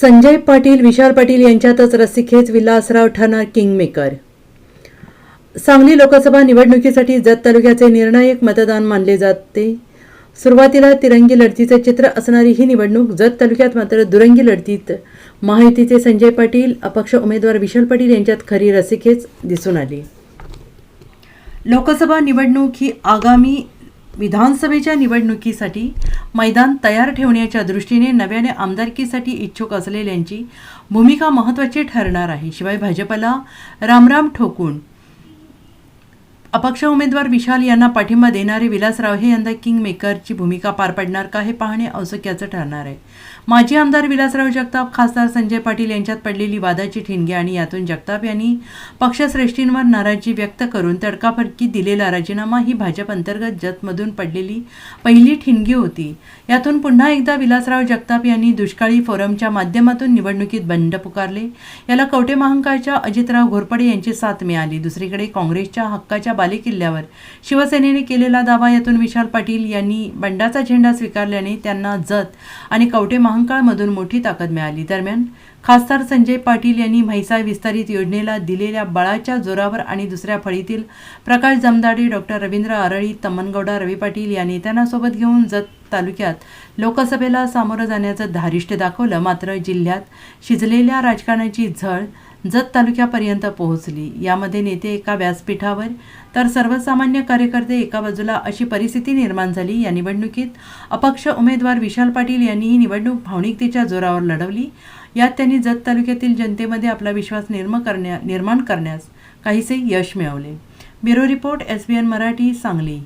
संजय पाटील विशाल पाटील यांच्यातच रस्सीखेच विलासराव ठरणार किंगमेकर. सांगली लोकसभा निवडणुकीसाठी जत तालुक्याचे निर्णायक मतदान मानले जाते. सुरुवातीला तिरंगी लढतीचे चित्र असणारी ही निवडणूक जत तालुक्यात मात्र दुरंगी लढतीत महायुतीचे संजय पाटील अपक्ष उमेदवार विशाल पाटील यांच्यात खरी रस्सीखेच दिसून आली. लोकसभा निवडणूक ही आगामी विधानसभेच्या निवडणुकीसाठी मैदान तयार ठेवण्याच्या दृष्टीने नव्याने आमदारकीसाठी इच्छुक असलेल्यांची भूमिका महत्त्वाची ठरणार आहे. शिवाय भाजपला रामराम ठोकून अपक्ष उमेदवार विशाल यांना पाठिंबा देणारे विलासराव हे यंदा किंग मेकरची भूमिका पार पडणार का हे पाहणे औसक्याचं ठरणार आहे. माजी आमदार विलासराव जगताप खासदार संजय पाटील यांच्यात पडलेली वादाची ठिणगी आणि यातून जगताप यांनी पक्षश्रेष्ठींवर नाराजी व्यक्त करून तडकाफडकी दिलेला राजीनामा ही भाजप अंतर्गत जतमधून पडलेली पहिली ठिणगी होती. यातून पुन्हा एकदा विलासराव जगताप यांनी दुष्काळी फोरमच्या माध्यमातून निवडणुकीत बंड पुकारले. याला कवटे महांकाळच्या अजितराव घोरपडे यांची साथ मिळाली. दुसरीकडे काँग्रेसच्या हक्काच्या बालेकिल्ल्यावर. शिवसेनेने केलेला दावा यातून विशाल पाटील यांनी बंडाचा झेंडा स्वीकारल्याने त्यांना जत आणि कवटे महांकाळमधून मोठी ताकद मिळाली. दरम्यान खासदार संजय पाटील यांनी म्हैसाळ विस्तारित योजनेला दिलेल्या बळाच्या जोरावर आणि दुसऱ्या फळीतील प्रकाश जमदाडे डॉक्टर रवींद्र आरळी तमनगौडा रवी पाटील या नेत्यांना सोबत घेऊन जत तालुक्यात लोकसभेला सामोरं जाण्याचं धारिष्ट्य दाखवलं. मात्र जिल्ह्यात शिजलेल्या राजकारणाची झळ जत तालुक्यापर्यंत पोहोचली. यामध्ये नेते एका व्यासपीठावर तर सर्वसामान्य कार्यकर्ते एका बाजूला अशी परिस्थिती निर्माण झाली. या निवडणुकीत अपक्ष उमेदवार विशाल पाटील यांनी ही निवडणूक भावनिकतेच्या जोरावर लढवली. यात त्यांनी जत तालुक्यातील जनतेमध्ये आपला विश्वास निर्म करण्या निर्माण करण्यास काहीसे यश मिळवले. Bureau report S B N Marathi Sangli.